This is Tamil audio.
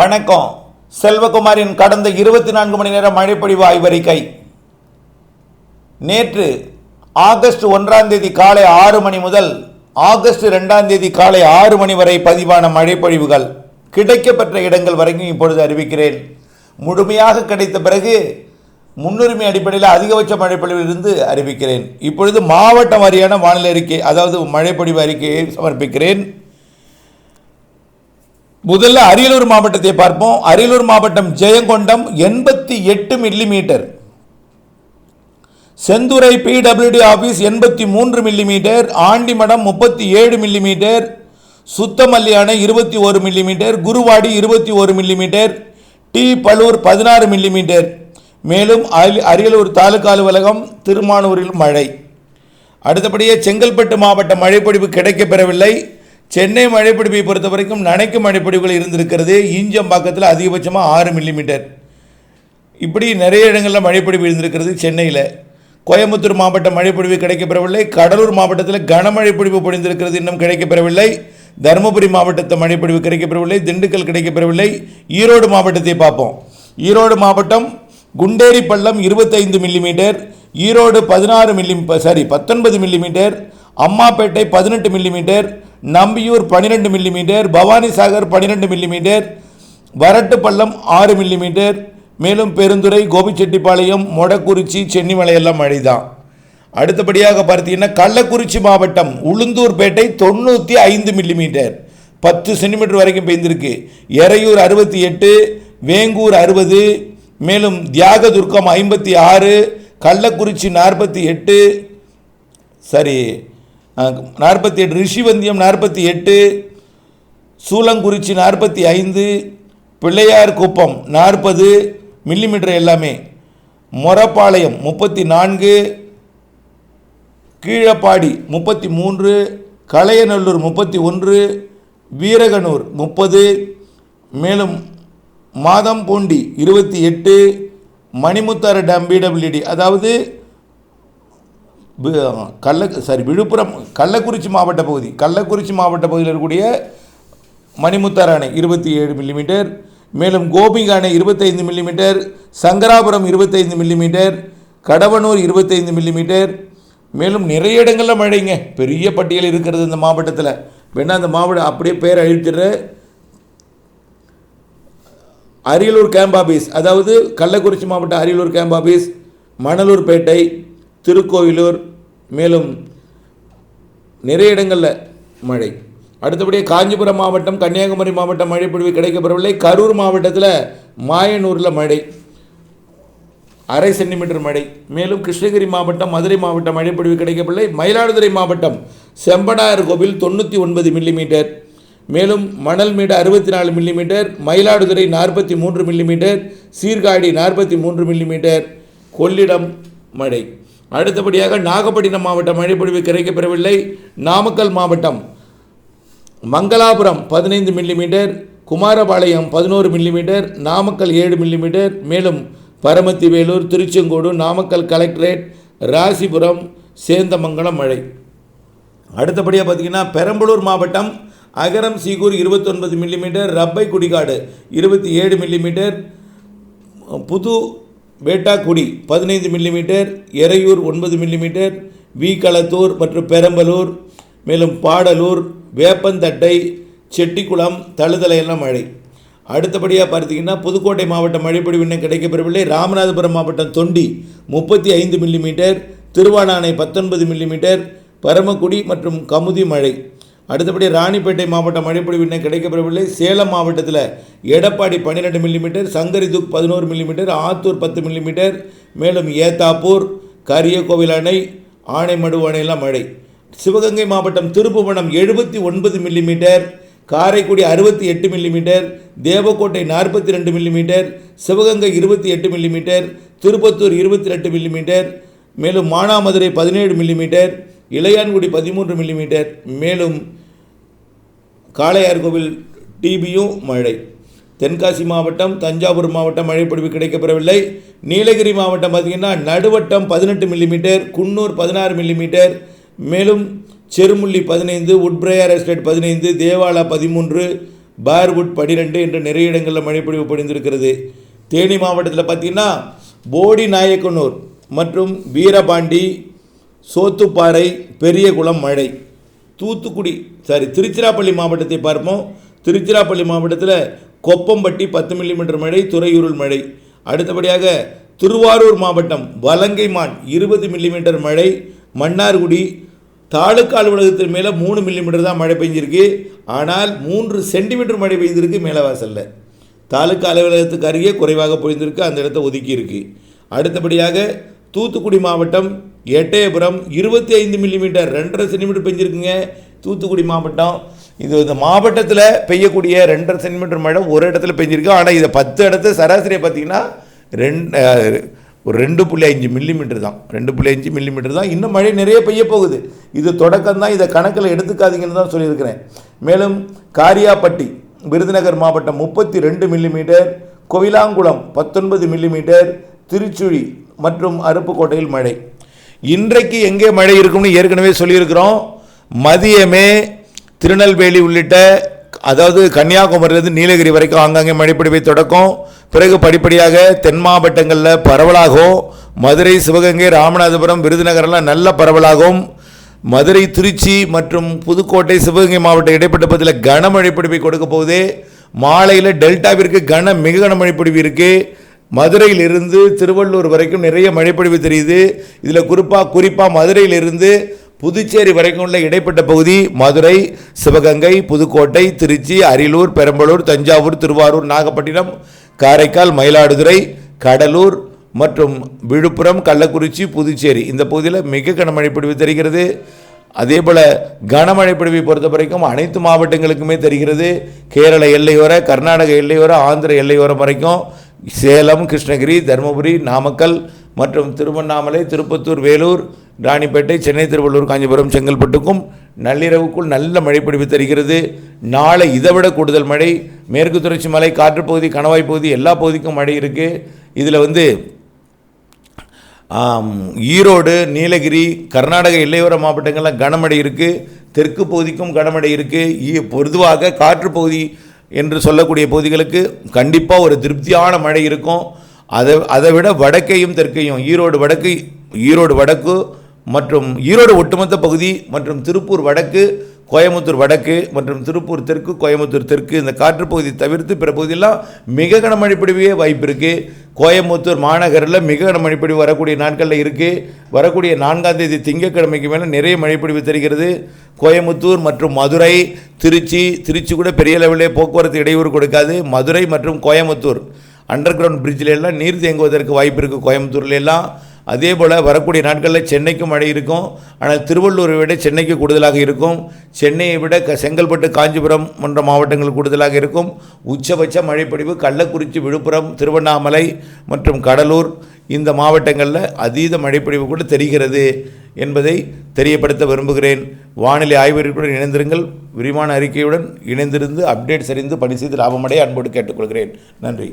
வணக்கம். செல்வகுமாரின் கடந்த இருபத்தி நான்கு மணி நேர மழைப்பொழிவு ஆய்வறிக்கை. நேற்று ஆகஸ்ட் ஒன்றாம் தேதி காலை ஆறு மணி முதல் ஆகஸ்ட் ரெண்டாம் தேதி காலை ஆறு மணி வரை பதிவான மழைப்பொழிவுகள் கிடைக்கப்பெற்ற இடங்கள் வரைக்கும் இப்பொழுது அறிவிக்கிறேன். முழுமையாக கிடைத்த பிறகு முன்னுரிமை அடிப்படையில் அதிகபட்ச மழைப்பொழிவிலிருந்து அறிவிக்கிறேன். இப்பொழுது மாவட்ட வாரியான வானிலை அறிக்கை அதாவது மழைப்பொழிவு அறிக்கையை சமர்ப்பிக்கிறேன். முதல்ல அரியலூர் மாவட்டத்தை பார்ப்போம். அரியலூர் மாவட்டம் ஜெயங்கொண்டம் எண்பத்தி எட்டு மில்லிமீட்டர் செந்துறை பிடபிள்யூடி ஆஃபீஸ் எண்பத்தி மூன்று மில்லிமீட்டர் ஆண்டிமடம் முப்பத்தி ஏழு மில்லிமீட்டர் சுத்தமல்லி அணை இருபத்தி ஒரு மில்லிமீட்டர் குருவாடி இருபத்தி ஒரு மில்லிமீட்டர் டி பலூர் பதினாறு மில்லிமீட்டர் மேலும் அரியலூர் தாலுகா அலுவலகம் திருமானூரில் மழை. அடுத்தபடியே செங்கல்பட்டு மாவட்ட மழைப்பொழிவு கிடைக்கப்பெறவில்லை. சென்னை மழைப்பிடிப்பை பொறுத்த வரைக்கும் நனைக்கும் மழைப்பிடிப்புகள் இருந்திருக்கிறது ஈஞ்சம்பாக்கத்தில் அதிகபட்சமாக ஆறு மில்லிமீட்டர். இப்படி நிறைய இடங்களில் மழைப்பிடிப்பு இருந்திருக்கிறது சென்னையில். கோயம்புத்தூர் மாவட்ட மழைப்பொழிவு கிடைக்கப்பெறவில்லை. கடலூர் மாவட்டத்தில் கனமழை பொழிவு பொழிந்திருக்கிறது இன்னும் கிடைக்கப்பெறவில்லை. தருமபுரி மாவட்டத்தை மழைப்பொழிவு கிடைக்கப்பெறவில்லை. திண்டுக்கல் கிடைக்கப்பெறவில்லை. ஈரோடு மாவட்டத்தை பார்ப்போம். ஈரோடு மாவட்டம் குண்டேரி பள்ளம் இருபத்தைந்து மில்லிமீட்டர் ஈரோடு பதினாறு மில்லி சாரி பத்தொன்பது மில்லிமீட்டர் அம்மாப்பேட்டை பதினெட்டு மில்லிமீட்டர் நம்பியூர் பன்னிரெண்டு மில்லிமீட்டர் பவானிசாகர் பன்னிரெண்டு மில்லிமீட்டர் வரட்டுப்பள்ளம் ஆறு மில்லிமீட்டர் மேலும் பெருந்துறை கோபிச்செட்டிப்பாளையம் மொடக்குறிச்சி சென்னிமலை எல்லாம் மழை தான் அடுத்தபடியாக பார்த்தீங்கன்னா கள்ளக்குறிச்சி மாவட்டம் உளுந்தூர்பேட்டை தொண்ணூற்றி ஐந்து மில்லிமீட்டர் பத்து சென்டிமீட்டர் வரைக்கும் பெய்ந்திருக்கு எறையூர் அறுபத்தி எட்டு வேங்கூர் அறுபது மேலும் தியாகதுர்க்கம் ஐம்பத்தி ஆறு கள்ளக்குறிச்சி நாற்பத்தி எட்டு சரி நாற்பத்தி எட்டு ரிஷிவந்தியம் நாற்பத்தி எட்டு சூலங்குறிச்சி நாற்பத்தி ஐந்து பிள்ளையார் குப்பம் நாற்பது மில்லிமீட்டர் எல்லாமே. மொரப்பாளையம் முப்பத்தி நான்கு கீழப்பாடி முப்பத்தி மூன்று கலையநல்லூர் முப்பத்தி ஒன்று வீரகனூர் முப்பது மேலும் மாதம்பூண்டி இருபத்தி எட்டு மணிமுத்தாறு டேம் பிடபிள்யூடி அதாவது கள்ள சாரி விழுப்புரம் கள்ளக்குறிச்சி மாவட்ட பகுதி. கள்ளக்குறிச்சி மாவட்ட பகுதியில் இருக்கக்கூடிய மணிமுத்தாறு அணை இருபத்தி ஏழு மில்லிமீட்டர் மேலும் கோபிங்க அணை இருபத்தைந்து மில்லிமீட்டர் சங்கராபுரம் இருபத்தைந்து மில்லிமீட்டர் கடவனூர் இருபத்தைந்து மில்லிமீட்டர் மேலும் நிறைய இடங்களில் மழைங்க. பெரிய பட்டியல் இருக்கிறது இந்த மாவட்டத்தில். வேணா அந்த மாவட்டம் அப்படியே பேர் அழிச்சிடுறேன் அரியலூர் கேம்ப் ஆஃபீஸ் அதாவது கள்ளக்குறிச்சி மாவட்ட அரியலூர் கேம்ப் ஆஃபீஸ் மணலூர்பேட்டை திருக்கோவிலூர் மேலும் நிறைய இடங்களில் மழை. அடுத்தபடியே காஞ்சிபுரம் மாவட்டம் கன்னியாகுமரி மாவட்டம் மழை பொழிவு கிடைக்கப்பெறவில்லை. கரூர் மாவட்டத்தில் மாயனூரில் மழை. அரை சென்டிமீட்டர் மழை. மேலும் கிருஷ்ணகிரி மாவட்டம் மதுரை மாவட்டம் மழைப்பொழிவு கிடைக்கவில்லை மயிலாடுதுறை மாவட்டம் செம்பனார் கோவில் தொண்ணூற்றி ஒன்பது மில்லிமீட்டர். மேலும் மணல்மேடு அறுபத்தி நாலு மில்லிமீட்டர். மயிலாடுதுறை நாற்பத்தி மூன்று மில்லிமீட்டர். சீர்காழி நாற்பத்தி மூன்று மில்லிமீட்டர். கொள்ளிடம் மழை. அடுத்தபடியாக நாகப்பட்டினம் மாவட்டம் மழைப்பொழிவு கிடைக்கப்பெறவில்லை. நாமக்கல் மாவட்டம் மங்களாபுரம் பதினைந்து மில்லிமீட்டர் குமாரபாளையம் பதினோரு மில்லிமீட்டர் நாமக்கல் ஏழு மில்லிமீட்டர் மேலும் பரமத்தி வேலூர் திருச்செங்கோடு நாமக்கல் கலெக்டரேட் ராசிபுரம் சேந்தமங்கலம் மழை. அடுத்தபடியாக பார்த்தீங்கன்னா பெரம்பலூர் மாவட்டம் அகரம் சீகூர் இருபத்தொன்பது மில்லிமீட்டர் ரப்பை குடிகாடு இருபத்தி ஏழு மில்லிமீட்டர் புது வேட்டாக்குடி பதினைந்து மில்லிமீட்டர் எறையூர் ஒன்பது மில்லிமீட்டர் வி களத்தூர் மற்றும் பெரம்பலூர் மேலும் பாடலூர் வேப்பந்தட்டை செட்டிக்குளம் தழுதலையெல்லாம் மழை. அடுத்தபடியாக பார்த்தீங்கன்னா புதுக்கோட்டை மாவட்டம் மழைப்பொழிவு இன்னும் கிடைக்கப்பெறவில்லை. ராமநாதபுரம் மாவட்டம் தொண்டி முப்பத்தி ஐந்து மில்லிமீட்டர் திருவானானை பத்தொன்பது மில்லிமீட்டர் பரமக்குடி மற்றும் கமுதி மழை. அடுத்தபடி ராணிப்பேட்டை மாவட்டம் மழைப்பொழிவு இன்னும் கிடைக்கப்பெறவில்லை. சேலம் மாவட்டத்தில் எடப்பாடி பன்னிரெண்டு மில்லிமீட்டர் சங்கரிதுக் பதினோரு மில்லிமீட்டர் ஆத்தூர் பத்து மில்லிமீட்டர் மேலும் ஏத்தாப்பூர் கரியக்கோவில் அணை ஆனைமடு அணையெல்லாம் மழை. சிவகங்கை மாவட்டம் திருப்புவனம் எழுபத்தி ஒன்பது மில்லிமீட்டர் காரைக்குடி அறுபத்தி எட்டு மில்லிமீட்டர் தேவக்கோட்டை நாற்பத்தி ரெண்டு மில்லிமீட்டர் சிவகங்கை இருபத்தி எட்டு மில்லிமீட்டர் திருப்பத்தூர் இருபத்தி ரெண்டு மில்லிமீட்டர் மேலும் மானாமதுரை பதினேழு மில்லிமீட்டர் இளையான்குடி பதிமூன்று மில்லிமீட்டர் மேலும் காளையார்கோவில் டிபியும் மழை. தென்காசி மாவட்டம் தஞ்சாவூர் மாவட்டம் மழைப்பொழிவு கிடைக்கப்பெறவில்லை. நீலகிரி மாவட்டம் பார்த்திங்கன்னா நடுவட்டம் பதினெட்டு மில்லிமீட்டர் குன்னூர் பதினாறு மில்லிமீட்டர் மேலும் செருமுள்ளி பதினைந்து உட்பிரேயர் எஸ்டேட் பதினைந்து தேவாலா பதிமூன்று பார்வுட் பனிரெண்டு என்று நிறைய இடங்களில் மழைப்பொழிவு பொழிந்திருக்கிறது. தேனி மாவட்டத்தில் பார்த்திங்கன்னா போடி நாயக்கனூர் மற்றும் வீரபாண்டி சோத்துப்பாறை பெரியகுளம் மழை. தூத்துக்குடி சாரி திருச்சிராப்பள்ளி மாவட்டத்தை பார்ப்போம். திருச்சிராப்பள்ளி மாவட்டத்தில் கொப்பம்பட்டி பத்து மில்லிமீட்டர் மழை துறையூரில் மழை. அடுத்தபடியாக திருவாரூர் மாவட்டம் வலங்கைமான் இருபது மில்லிமீட்டர் மழை. மன்னார்குடி தாலுக்கா அலுவலகத்தின் மேலே மூணு மில்லிமீட்டர் தான் மழை பெஞ்சிருக்கு. ஆனால் மூன்று சென்டிமீட்டர் மழை பெய்திருக்கு மேலவாசலில். தாலுக்கா அலுவலகத்துக்கு அருகே குறைவாக பொழிந்திருக்கு அந்த இடத்த ஒதுக்கியிருக்கு. அடுத்தபடியாக தூத்துக்குடி மாவட்டம் எட்டயபுரம் இருபத்தி ஐந்து மில்லிமீட்டர் ரெண்டரை சென்டிமீட்டர் பெஞ்சிருக்குங்க. தூத்துக்குடி மாவட்டம். இது இந்த மாவட்டத்தில் பெய்யக்கூடிய ரெண்டரை சென்டிமீட்டர் மழை ஒரு இடத்துல பெஞ்சிருக்கு. ஆனால் இதை பத்து இடத்துல சராசரியை பார்த்தீங்கன்னா ரெண்டு ஒரு ரெண்டு புள்ளி அஞ்சு மில்லிமீட்டர் தான். ரெண்டு புள்ளி அஞ்சு மில்லிமீட்டர் தான். இன்னும் மழை நிறைய பெய்ய போகுது. இது தொடக்கம் தான். இதை கணக்கில் எடுத்துக்காதீங்கன்னு தான் சொல்லியிருக்கிறேன். மேலும் காரியாப்பட்டி விருதுநகர் மாவட்டம் முப்பத்தி ரெண்டு மில்லிமீட்டர் கோவிலாங்குளம் பத்தொன்பது மில்லிமீட்டர் திருச்சுழி மற்றும் அருப்புக்கோட்டையில் மழை. இன்றைக்கு எங்கே மழை இருக்கும்னு ஏற்கனவே சொல்லியிருக்கிறோம். மதியமே திருநெல்வேலி உள்ளிட்ட அதாவது கன்னியாகுமரியிலிருந்து நீலகிரி வரைக்கும் ஆங்காங்கே மழைப்பிடிப்பை தொடக்கும். பிறகு படிப்படியாக தென் மாவட்டங்களில் பரவலாகும். மதுரை சிவகங்கை ராமநாதபுரம் விருதுநகர்லாம் நல்ல பரவலாகும். மதுரை திருச்சி மற்றும் புதுக்கோட்டை சிவகங்கை மாவட்ட இடைப்பட்ட பகுதியில் கனமழை பிடிப்பை கொடுக்க போகுது. மாலையில் டெல்டாவிற்கு கன மிக கனமழை பிடிப்பு இருக்குது மதுரையிலிருந்து திருவள்ளூர் வரைக்கும் நிறைய மழைப்பொழிவு தெரியுது. இதில் குறிப்பாக குறிப்பாக மதுரையிலிருந்து புதுச்சேரி வரைக்கும் உள்ள இடைப்பட்ட பகுதி மதுரை சிவகங்கை புதுக்கோட்டை திருச்சி அரியலூர் பெரம்பலூர் தஞ்சாவூர் திருவாரூர் நாகப்பட்டினம் காரைக்கால் மயிலாடுதுறை கடலூர் மற்றும் விழுப்புரம் கள்ளக்குறிச்சி புதுச்சேரி. இந்த பகுதியில் மிக கனமழை பொழிவு தெரிகிறது. அதே போல் கனமழை பொழிவை பொறுத்த வரைக்கும் அனைத்து மாவட்டங்களுக்குமே தெரிகிறது. கேரள எல்லையோர கர்நாடக எல்லையோர ஆந்திர எல்லையோரம் வரைக்கும் சேலம் கிருஷ்ணகிரி தருமபுரி நாமக்கல் மற்றும் திருவண்ணாமலை திருப்பத்தூர் வேலூர் ராணிப்பேட்டை சென்னை திருவள்ளூர் காஞ்சிபுரம் செங்கல்பட்டுக்கும் நள்ளிரவுக்குள் நல்ல மழை பிடிப்பு தருகிறது. நாளை இதைவிட கூடுதல் மழை. மேற்கு தொடர்ச்சி மலை காற்றுப்பகுதி கணவாய் பகுதி எல்லா பகுதிக்கும் மழை இருக்குது இதில் வந்து ஈரோடு நீலகிரி கர்நாடக எல்லையோர மாவட்டங்களில் கனமழை இருக்குது தெற்கு பகுதிக்கும் கனமழை இருக்குது பொதுவாக காற்று பகுதி என்று சொல்லக்கூடிய பகுதிகளுக்கு கண்டிப்பாக ஒரு திருப்தியான மழை இருக்கும். அதை அதை விட வடக்கையும் தெற்கையும் ஈரோடு வடக்கு ஈரோடு வடக்கு மற்றும் ஈரோடு ஒட்டுமொத்த பகுதி மற்றும் திருப்பூர் வடக்கு கோயம்புத்தூர் வடக்கு மற்றும் திருப்பூர் தெற்கு கோயம்புத்தூர் தெற்கு இந்த காற்றுப்பகுதி தவிர்த்து பிற பகுதியெல்லாம் மிக கனமழை பொழிவே வாய்ப்பு இருக்குது கோயம்புத்தூர் மாநகரில் மிக கனமழை பொழிவு வரக்கூடிய நாட்களில் இருக்குது வரக்கூடிய நான்காம் தேதி திங்கட்கிழமைக்கு மேலே நிறைய மழைப்பொழிவு தெரிகிறது. கோயம்புத்தூர் மற்றும் மதுரை திருச்சி திருச்சி கூட பெரிய லெவலில் போக்குவரத்து இடையூறு கொடுக்காது. மதுரை மற்றும் கோயம்புத்தூர் அண்டர் கிரவுண்ட் பிரிட்ஜில் எல்லாம் நீர் தேங்குவதற்கு வாய்ப்பு இருக்குது கோயம்புத்தூர்ல எல்லாம். அதே போல் வரக்கூடிய நாட்களில் சென்னைக்கும் மழை இருக்கும். ஆனால் திருவள்ளூரை விட சென்னைக்கு கூடுதலாக இருக்கும். சென்னையை விட க செங்கல்பட்டு காஞ்சிபுரம் போன்ற மாவட்டங்கள் கூடுதலாக இருக்கும். உச்சபட்ச மழைப்பொழிவு கள்ளக்குறிச்சி விழுப்புரம் திருவண்ணாமலை மற்றும் கடலூர் இந்த மாவட்டங்களில் அதீத மழைப்பொழிவு கூட தெரிகிறது என்பதை தெரியப்படுத்த விரும்புகிறேன். வானிலை ஆய்வறிக்கையுடன் இணைந்திருங்கள். விரிவான அறிக்கையுடன் இணைந்திருந்து அப்டேட் சரிந்து பணி செய்து லாபமடைய அன்போடு கேட்டுக்கொள்கிறேன். நன்றி.